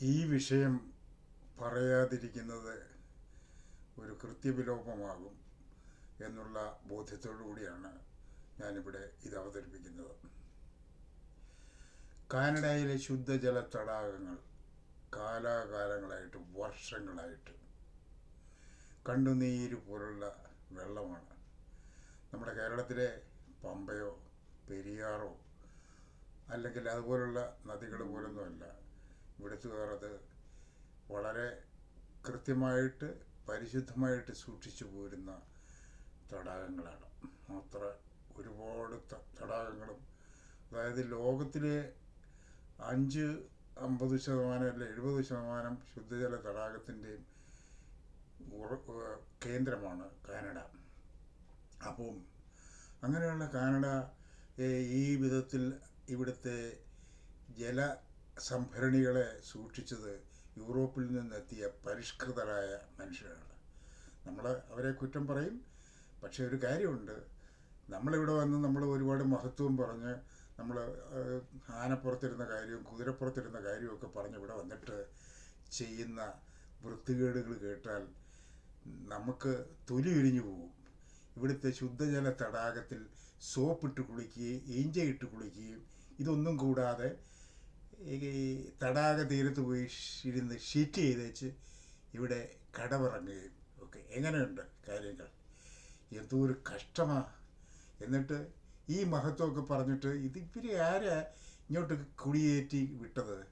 ഈ വിഷയം പറയാതിരിക്കുന്നത് ഒരു കൃത്യവിലോപമാകും എന്നുള്ള ബോധ്യത്തോടു കൂടിയാണ് ഞാനിവിടെ ഇത് അവതരിപ്പിക്കുന്നത്. കാനഡയിലെ ശുദ്ധജല തടാകങ്ങൾ കാലാകാലങ്ങളായിട്ട് വർഷങ്ങളായിട്ട് കണ്ണുനീര് പോലുള്ള വെള്ളമാണ്. നമ്മുടെ കേരളത്തിലെ പമ്പയോ പെരിയാറോ അല്ലെങ്കിൽ അതുപോലുള്ള നദികൾ പോലൊന്നുമല്ല ഇവിടുത്തുകാർ കയറത് വളരെ കൃത്യമായിട്ട് പരിശുദ്ധമായിട്ട് സൂക്ഷിച്ചു പോരുന്ന തടാകങ്ങളാണ്. അത്ര ഒരുപാട് തടാകങ്ങളും. അതായത് ലോകത്തിലെ അഞ്ച് അമ്പത് ശതമാനം അല്ല എഴുപത് ശതമാനം ശുദ്ധജല തടാകത്തിന്റെയും കേന്ദ്രമാണ് കാനഡ. അപ്പം അങ്ങനെയുള്ള കാനഡ ഈ വിധത്തിൽ ഇവിടുത്തെ ജല സംഭരണികളെ സൂക്ഷിച്ചത് യൂറോപ്പിൽ നിന്നെത്തിയ പരിഷ്കൃതരായ മനുഷ്യരാണ്. നമ്മൾ അവരെ കുറ്റം പറയും. പക്ഷേ ഒരു കാര്യമുണ്ട്. നമ്മളിവിടെ വന്ന് നമ്മൾ ഒരുപാട് മഹത്വം പറഞ്ഞ് നമ്മൾ ആനപ്പുറത്തിരുന്ന കാര്യവും കുതിരപ്പുറത്തിരുന്ന കാര്യമൊക്കെ പറഞ്ഞ് ഇവിടെ വന്നിട്ട് ചെയ്യുന്ന വൃത്തികേടുകൾ കേട്ടാൽ നമുക്ക് തൊലി ഉരിഞ്ഞു പോകും. ഇവിടുത്തെ ശുദ്ധജല തടാകത്തിൽ സോപ്പിട്ട് കുളിക്കുകയും ഈഞ്ചയിട്ട് കുളിക്കുകയും ഇതൊന്നും കൂടാതെ ഈ തടാക തീരത്ത് പോയി ഇരുന്ന് ഷീറ്റ് ചെയ്തേച്ച് ഇവിടെ കടവിറങ്ങുകയും ഒക്കെ. എങ്ങനെയുണ്ട് കാര്യങ്ങൾ? എന്തോ ഒരു കഷ്ടമാണ് എന്നിട്ട് ഈ മഹത്വമൊക്കെ പറഞ്ഞിട്ട് ഇത് ഇവരെ ആരാ ഇങ്ങോട്ട് കുടിയേറ്റി വിട്ടത്?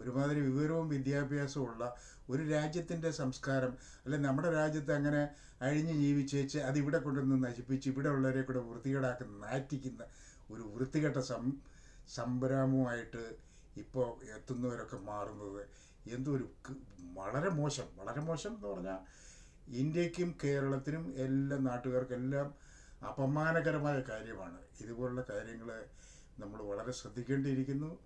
ഒരുമാതിരി വിവരവും വിദ്യാഭ്യാസവും ഉള്ള ഒരു രാജ്യത്തിന്റെ സംസ്കാരം അല്ലെ നമ്മുടെ രാജ്യത്ത് അങ്ങനെ അഴിഞ്ഞ് ജീവിച്ചേച്ച് അത് ഇവിടെ കൊണ്ടുവന്ന് നശിപ്പിച്ച് ഇവിടെ ഉള്ളവരെ കൂടെ വൃത്തികേടാക്കുന്ന നാറ്റിക്കുന്ന ഒരു വൃത്തികെട്ട സം സംഭ്രമമായിട്ട് ഇപ്പോൾ എത്തുന്നവരൊക്കെ മാറുന്നത് എന്തോ ഒരു വളരെ മോശം വളരെ മോശം എന്ന് പറഞ്ഞാൽ ഇന്ത്യക്കും കേരളത്തിനും എല്ലാ നാട്ടുകാർക്കെല്ലാം അപമാനകരമായ കാര്യമാണ്. ഇതുപോലുള്ള കാര്യങ്ങൾ നമ്മൾ വളരെ ശ്രദ്ധിക്കേണ്ടിയിരിക്കുന്നു.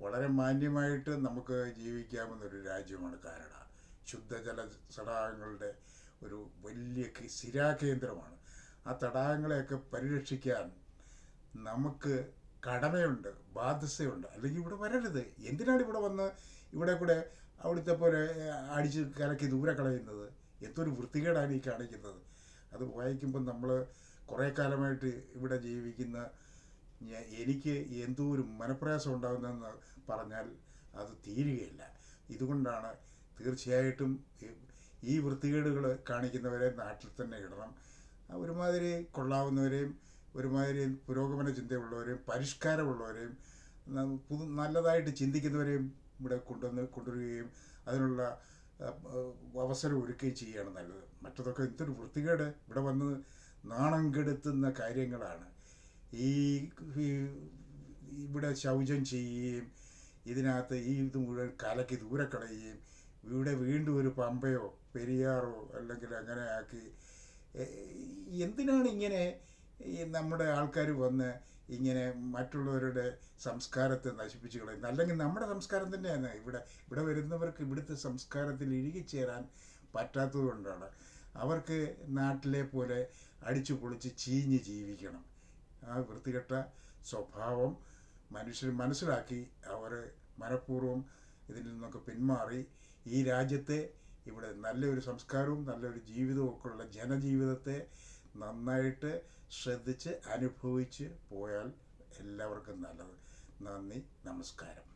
വളരെ മാന്യമായിട്ട് നമുക്ക് ജീവിക്കാമെന്നൊരു രാജ്യമാണ് കാനഡ. ശുദ്ധജല തടാകങ്ങളുടെ ഒരു വലിയ സ്ഥിരാകേന്ദ്രമാണ്. ആ തടാകങ്ങളെയൊക്കെ പരിരക്ഷിക്കാൻ നമുക്ക് കടമയുണ്ട് ബാധ്യതയുണ്ട്. അല്ലെങ്കിൽ ഇവിടെ വരരുത്. എന്തിനാണ് ഇവിടെ വന്ന് ഇവിടെ കൂടെ അവിടുത്തെ പോലെ അടിച്ച് കലക്കി ദൂരെ കളയുന്നത്? എന്തൊരു വൃത്തികേടാണ് ഈ കാണിക്കുന്നത്. അത് വായിക്കുമ്പോൾ നമ്മൾ കുറേ കാലമായിട്ട് ഇവിടെ ജീവിക്കുന്ന എനിക്ക് എന്തോ ഒരു മനപ്രയാസം ഉണ്ടാകുന്നതെന്ന് പറഞ്ഞാൽ അത് തീരുകയില്ല. ഇതുകൊണ്ടാണ് തീർച്ചയായിട്ടും ഈ- വൃത്തികേടുകൾ കാണിക്കുന്നവരെ നാട്ടിൽ തന്നെ ഇടണം. ഒരുമാതിരി കൊള്ളാവുന്നവരെയും ഒരുമാതിരി പുരോഗമന ചിന്തയുള്ളവരെയും പരിഷ്കാരമുള്ളവരെയും പുതു നല്ലതായിട്ട് ചിന്തിക്കുന്നവരെയും ഇവിടെ കൊണ്ടുവന്ന് കൊണ്ടുവരികയും അതിനുള്ള അവസരം ഒരുക്കുകയും ചെയ്യുകയാണ് നല്ലത്. മറ്റതൊക്കെ എന്തൊരു വൃത്തികേട്. ഇവിടെ വന്ന് നാണം കെടുത്തുന്ന കാര്യങ്ങളാണ്. ഈ ഇവിടെ ശൗചം ചെയ്യുകയും ഇതിനകത്ത് ഈ ഇത് മുഴുവൻ കലക്കി ദൂരെ കളയുകയും ഇവിടെ വീണ്ടും ഒരു പമ്പയോ പെരിയാറോ അല്ലെങ്കിൽ അങ്ങനെ ആക്കി എന്തിനാണ് ഇങ്ങനെ ഈ നമ്മുടെ ആൾക്കാർ വന്ന് ഇങ്ങനെ മറ്റുള്ളവരുടെ സംസ്കാരത്തെ നശിപ്പിച്ചു കളയുന്നു. അല്ലെങ്കിൽ നമ്മുടെ സംസ്കാരം തന്നെയാണ്. ഇവിടെ ഇവിടെ വരുന്നവർക്ക് ഇവിടുത്തെ സംസ്കാരത്തിൽ ഇഴുകിച്ചേരാൻ പറ്റാത്തത് കൊണ്ടാണ്. അവർക്ക് നാട്ടിലെ പോലെ അടിച്ചു പൊളിച്ച് ചീഞ്ഞ് ജീവിക്കണം. ആ വൃത്തികെട്ട സ്വഭാവം മനുഷ്യർ മനസ്സിലാക്കി അവർ മനഃപൂർവം ഇതിൽ നിന്നൊക്കെ പിന്മാറി ഈ രാജ്യത്തെ ഇവിടെ നല്ലൊരു സംസ്കാരവും നല്ലൊരു ജീവിതവും ഒക്കെ ഉള്ള ജനജീവിതത്തെ നന്നായിട്ട് ശ്രദ്ധിച്ച് അനുഭവിച്ച് പോയാൽ എല്ലാവർക്കും നല്ലത്. നന്ദി നമസ്കാരം.